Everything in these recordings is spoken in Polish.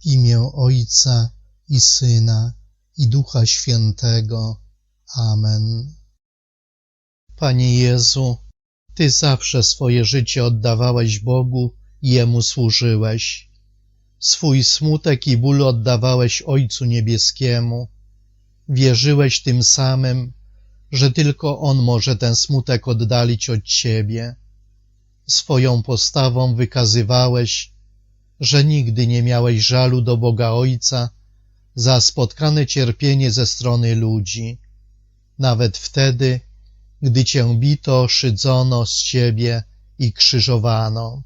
W imię Ojca i Syna i Ducha Świętego. Amen. Panie Jezu, Ty zawsze swoje życie oddawałeś Bogu i Jemu służyłeś. Swój smutek i ból oddawałeś Ojcu Niebieskiemu. Wierzyłeś tym samym, że tylko On może ten smutek oddalić od Ciebie. Swoją postawą wykazywałeś, że nigdy nie miałeś żalu do Boga Ojca za spotkane cierpienie ze strony ludzi, nawet wtedy, gdy Cię bito, szydzono z Ciebie i krzyżowano.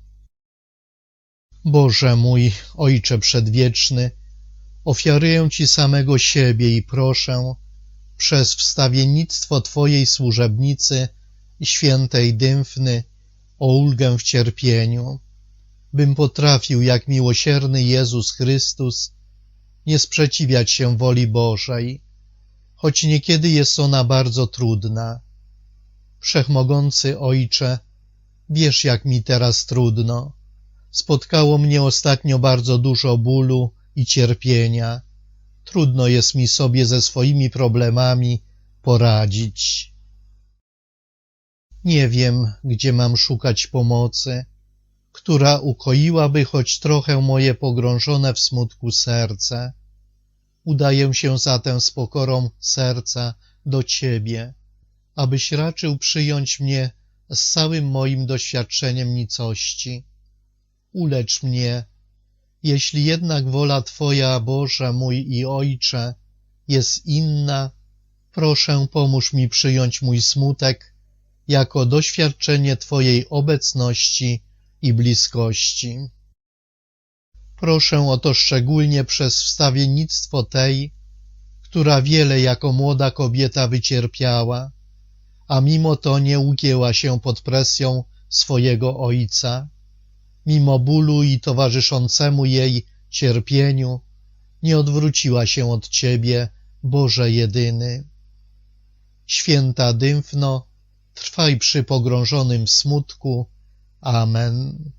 Boże mój, Ojcze Przedwieczny, ofiaruję Ci samego siebie i proszę, przez wstawiennictwo Twojej służebnicy, świętej Dymfny, o ulgę w cierpieniu, bym potrafił, jak miłosierny Jezus Chrystus, nie sprzeciwiać się woli Bożej, choć niekiedy jest ona bardzo trudna. Wszechmogący Ojcze, wiesz, jak mi teraz trudno. Spotkało mnie ostatnio bardzo dużo bólu i cierpienia. Trudno jest mi sobie ze swoimi problemami poradzić. Nie wiem, gdzie mam szukać pomocy, która ukoiłaby choć trochę moje pogrążone w smutku serce. Udaję się zatem z pokorą serca do Ciebie, abyś raczył przyjąć mnie z całym moim doświadczeniem nicości. Ulecz mnie, jeśli jednak wola Twoja, Boże mój i Ojcze, jest inna, proszę pomóż mi przyjąć mój smutek jako doświadczenie Twojej obecności i bliskości. Proszę o to szczególnie przez wstawiennictwo tej, która wiele jako młoda kobieta wycierpiała, a mimo to nie ugięła się pod presją swojego ojca, mimo bólu i towarzyszącemu jej cierpieniu, nie odwróciła się od Ciebie, Boże jedyny. Święta Dymfno, trwaj przy pogrążonym smutku. Amen.